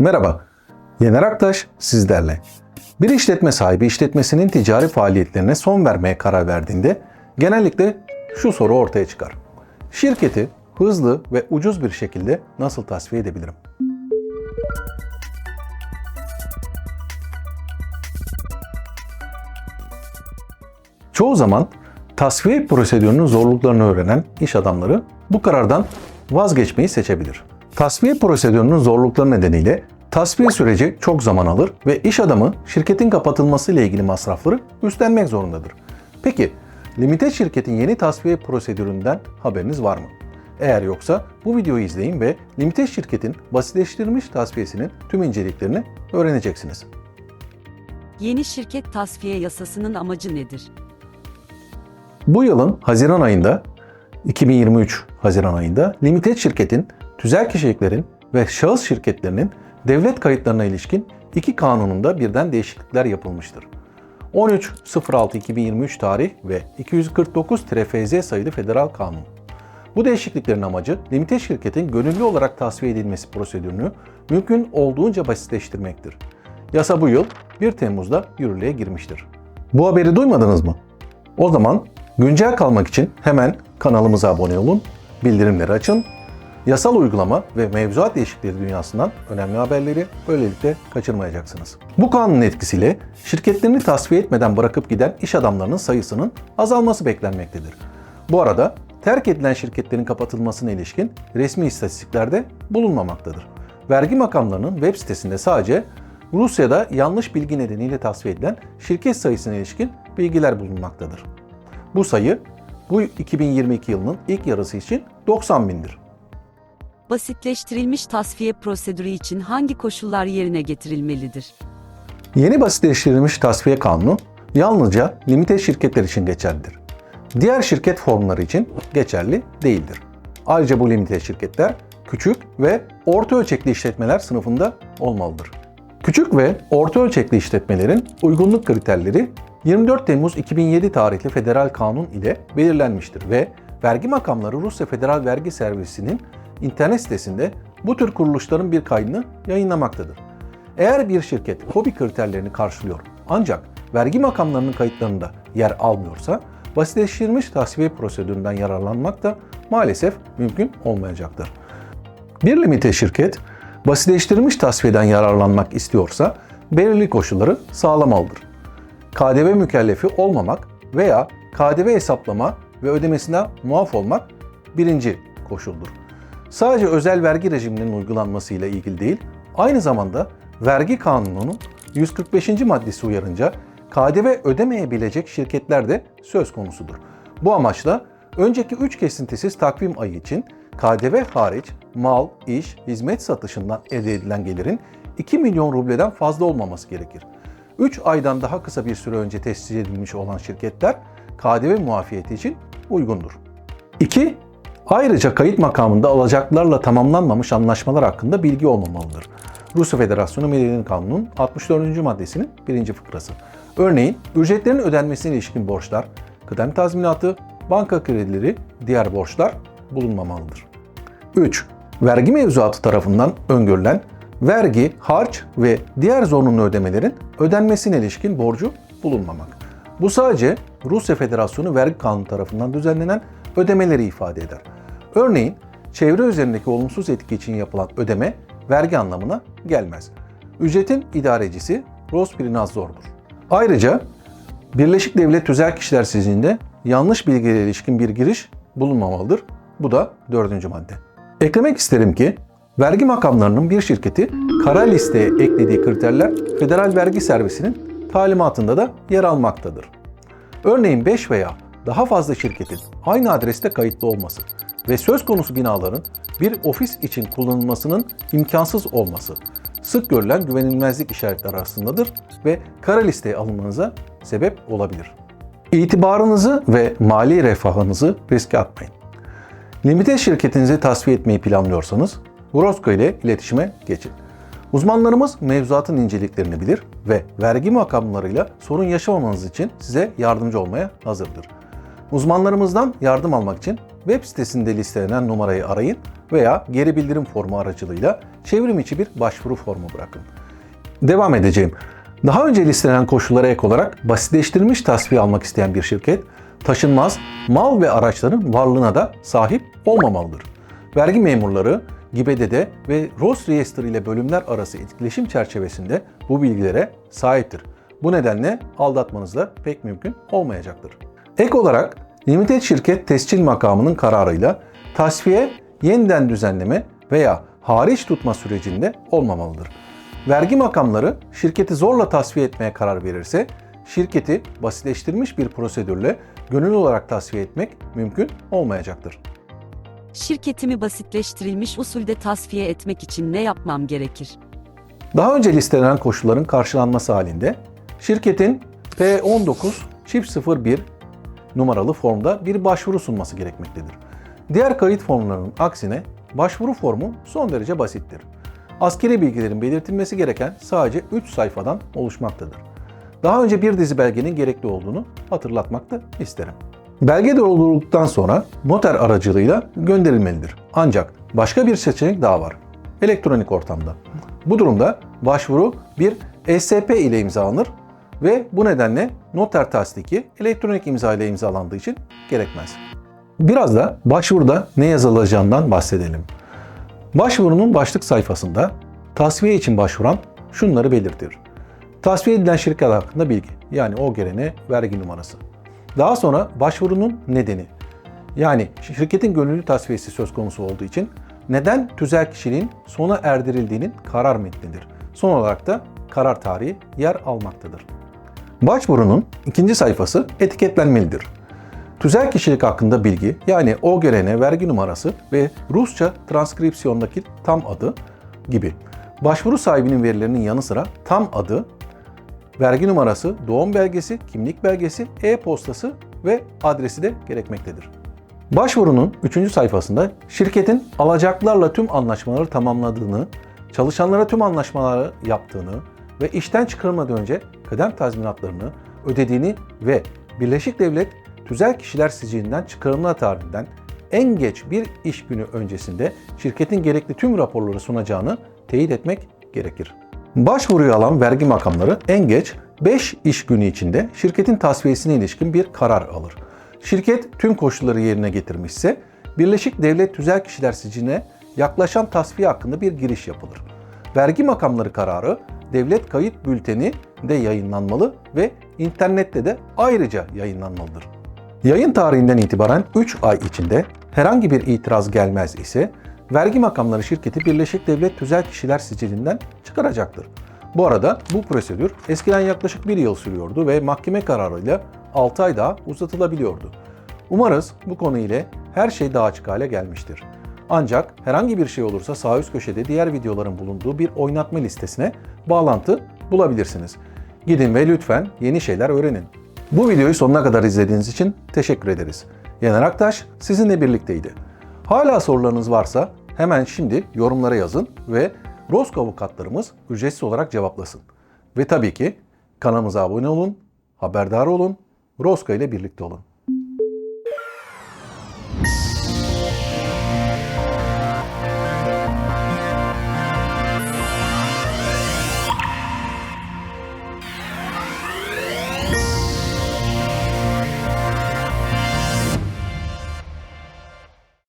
Merhaba, Yener Aktaş sizlerle. Bir işletme sahibi işletmesinin ticari faaliyetlerine son vermeye karar verdiğinde genellikle şu soru ortaya çıkar. Şirketi hızlı ve ucuz bir şekilde nasıl tasfiye edebilirim? Çoğu zaman tasfiye prosedürünün zorluklarını öğrenen iş adamları bu karardan vazgeçmeyi seçebilir. Tasfiye prosedürünün zorlukları nedeniyle tasfiye süreci çok zaman alır ve iş adamı şirketin kapatılması ile ilgili masrafları üstlenmek zorundadır. Peki, Limited şirketin yeni tasfiye prosedüründen haberiniz var mı? Eğer yoksa bu videoyu izleyin ve Limited şirketin basitleştirilmiş tasfiyesinin tüm inceliklerini öğreneceksiniz. Yeni şirket tasfiye yasasının amacı nedir? Bu yılın Haziran ayında 2023 Haziran ayında Limited şirketin tüzel kişiliklerin ve şahıs şirketlerinin devlet kayıtlarına ilişkin iki kanununda birden değişiklikler yapılmıştır. 13.06.2023 tarih ve 249 FZ sayılı federal kanun. Bu değişikliklerin amacı Limited şirketin gönüllü olarak tasfiye edilmesi prosedürünü mümkün olduğunca basitleştirmektir. Yasa bu yıl 1 Temmuz'da yürürlüğe girmiştir. Bu haberi duymadınız mı? O zaman güncel kalmak için hemen kanalımıza abone olun, bildirimleri açın, yasal uygulama ve mevzuat değişiklikleri dünyasından önemli haberleri böylelikle kaçırmayacaksınız. Bu kanunun etkisiyle şirketlerini tasfiye etmeden bırakıp giden iş adamlarının sayısının azalması beklenmektedir. Bu arada terk edilen şirketlerin kapatılmasına ilişkin resmi istatistiklerde bulunmamaktadır. Vergi makamlarının web sitesinde sadece Rusya'da yanlış bilgi nedeniyle tasfiye edilen şirket sayısına ilişkin bilgiler bulunmaktadır. Bu sayı bu 2022 yılının ilk yarısı için 90 bindir. Basitleştirilmiş tasfiye prosedürü için hangi koşullar yerine getirilmelidir? Yeni basitleştirilmiş tasfiye kanunu yalnızca limite şirketler için geçerlidir. Diğer şirket formları için geçerli değildir. Ayrıca bu limite şirketler küçük ve orta ölçekli işletmeler sınıfında olmalıdır. Küçük ve orta ölçekli işletmelerin uygunluk kriterleri 24 Temmuz 2007 tarihli federal kanun ile belirlenmiştir ve vergi makamları Rusya Federal Vergi Servisi'nin internet sitesinde bu tür kuruluşların bir kaydını yayınlamaktadır. Eğer bir şirket hobi kriterlerini karşılıyor ancak vergi makamlarının kayıtlarında yer almıyorsa basitleştirilmiş tasfiye prosedüründen yararlanmak da maalesef mümkün olmayacaktır. Bir limite şirket basitleştirilmiş tasfiyeden yararlanmak istiyorsa belirli koşulları sağlamalıdır. KDV mükellefi olmamak veya KDV hesaplama ve ödemesine muaf olmak birinci koşuldur. Sadece özel vergi rejiminin uygulanmasıyla ilgili değil, aynı zamanda vergi kanununun 145. maddesi uyarınca KDV ödemeyebilecek şirketler de söz konusudur. Bu amaçla önceki 3 kesintisiz takvim ayı için KDV hariç mal, iş, hizmet satışından elde edilen gelirin 2 milyon rubleden fazla olmaması gerekir. 3 aydan daha kısa bir süre önce tescil edilmiş olan şirketler KDV muafiyeti için uygundur. 2. Ayrıca kayıt makamında alacaklarla tamamlanmamış anlaşmalar hakkında bilgi olmamalıdır. Rusya Federasyonu Medeni Kanunu'nun 64. maddesinin 1. fıkrası. Örneğin ücretlerin ödenmesine ilişkin borçlar, kıdem tazminatı, banka kredileri, diğer borçlar bulunmamalıdır. 3. Vergi mevzuatı tarafından öngörülen vergi, harç ve diğer zorunlu ödemelerin ödenmesine ilişkin borcu bulunmamak. Bu sadece Rusya Federasyonu Vergi Kanunu tarafından düzenlenen ödemeleri ifade eder. Örneğin çevre üzerindeki olumsuz etki için yapılan ödeme vergi anlamına gelmez. Ücretin idarecisi Rosprinadzor'dur. Ayrıca Birleşik Devlet Tüzel Kişiler Siciliğinde yanlış bilgilere ilişkin bir giriş bulunmamalıdır. Bu da dördüncü madde. Eklemek isterim ki vergi makamlarının bir şirketi kara listeye eklediği kriterler Federal Vergi Servisi'nin talimatında da yer almaktadır. Örneğin 5 veya daha fazla şirketin aynı adreste kayıtlı olması ve söz konusu binaların bir ofis için kullanılmasının imkansız olması sık görülen güvenilmezlik işaretleri arasındadır ve kara listeye alınmanıza sebep olabilir. İtibarınızı ve mali refahınızı riske atmayın. Limite şirketinizi tasfiye etmeyi planlıyorsanız Grosko ile iletişime geçin. Uzmanlarımız mevzuatın inceliklerini bilir ve vergi makamlarıyla sorun yaşamamanız için size yardımcı olmaya hazırdır. Uzmanlarımızdan yardım almak için web sitesinde listelenen numarayı arayın veya geri bildirim formu aracılığıyla çevrim içi bir başvuru formu bırakın. Devam edeceğim. Daha önce listelenen koşullara ek olarak basitleştirilmiş tasfiye almak isteyen bir şirket, taşınmaz mal ve araçların varlığına da sahip olmamalıdır. Vergi memurları, GİBDD ve ROS Register ile bölümler arası etkileşim çerçevesinde bu bilgilere sahiptir. Bu nedenle aldatmanız da pek mümkün olmayacaktır. Ek olarak limited şirket tescil makamının kararıyla tasfiye yeniden düzenleme veya hariç tutma sürecinde olmamalıdır. Vergi makamları şirketi zorla tasfiye etmeye karar verirse şirketi basitleştirilmiş bir prosedürle gönüllü olarak tasfiye etmek mümkün olmayacaktır. Şirketimi basitleştirilmiş usulde tasfiye etmek için ne yapmam gerekir? Daha önce listelenen koşulların karşılanması halinde şirketin P19 çift 01 numaralı formda bir başvuru sunması gerekmektedir. Diğer kayıt formlarının aksine başvuru formu son derece basittir. Askeri bilgilerin belirtilmesi gereken sadece 3 sayfadan oluşmaktadır. Daha önce bir dizi belgenin gerekli olduğunu hatırlatmak da isterim. Belge doldurulduktan sonra noter aracılığıyla gönderilmelidir. Ancak başka bir seçenek daha var. Elektronik ortamda. Bu durumda başvuru bir ESP ile imzalanır ve bu nedenle noter tasdiki elektronik imza ile imzalandığı için gerekmez. Biraz da başvuruda ne yazılacağından bahsedelim. Başvurunun başlık sayfasında tasfiye için başvuran şunları belirtir. Tasfiye edilen şirket hakkında bilgi yani o gelene vergi numarası. Daha sonra başvurunun nedeni yani şirketin gönüllü tasfiyesi söz konusu olduğu için neden tüzel kişiliğin sona erdirildiğinin karar metnidir. Son olarak da karar tarihi yer almaktadır. Başvurunun ikinci sayfası etiketlenmelidir. Tüzel kişilik hakkında bilgi yani o gelene vergi numarası ve Rusça transkripsiyondaki tam adı gibi. Başvuru sahibinin verilerinin yanı sıra tam adı, vergi numarası, doğum belgesi, kimlik belgesi, e-postası ve adresi de gerekmektedir. Başvurunun 3. sayfasında şirketin alacaklarla tüm anlaşmaları tamamladığını, çalışanlara tüm anlaşmaları yaptığını ve işten çıkarılmadan önce kıdem tazminatlarını ödediğini ve Birleşik Devlet Tüzel Kişiler Sicilinden çıkarılma tarihinden en geç bir iş günü öncesinde şirketin gerekli tüm raporları sunacağını teyit etmek gerekir. Başvuruyu alan vergi makamları en geç 5 iş günü içinde şirketin tasfiyesine ilişkin bir karar alır. Şirket tüm koşulları yerine getirmişse Birleşik Devlet Tüzel Kişiler Siciline yaklaşan tasfiye hakkında bir giriş yapılır. Vergi makamları kararı devlet kayıt bülteni de yayınlanmalı ve internette de ayrıca yayınlanmalıdır. Yayın tarihinden itibaren 3 ay içinde herhangi bir itiraz gelmez ise vergi makamları şirketi Birleşik Devlet Tüzel Kişiler Sicilinden çıkaracaktır. Bu arada bu prosedür eskiden yaklaşık 1 yıl sürüyordu ve mahkeme kararıyla 6 ay daha uzatılabiliyordu. Umarız bu konu ile her şey daha açık hale gelmiştir. Ancak herhangi bir şey olursa sağ üst köşede diğer videoların bulunduğu bir oynatma listesine bağlantı bulabilirsiniz. Gidin ve lütfen yeni şeyler öğrenin. Bu videoyu sonuna kadar izlediğiniz için teşekkür ederiz. Yener Aktaş sizinle birlikteydi. Hala sorularınız varsa hemen şimdi yorumlara yazın ve Rosko avukatlarımız ücretsiz olarak cevaplasın. Ve tabii ki kanalımıza abone olun, haberdar olun, Roska ile birlikte olun.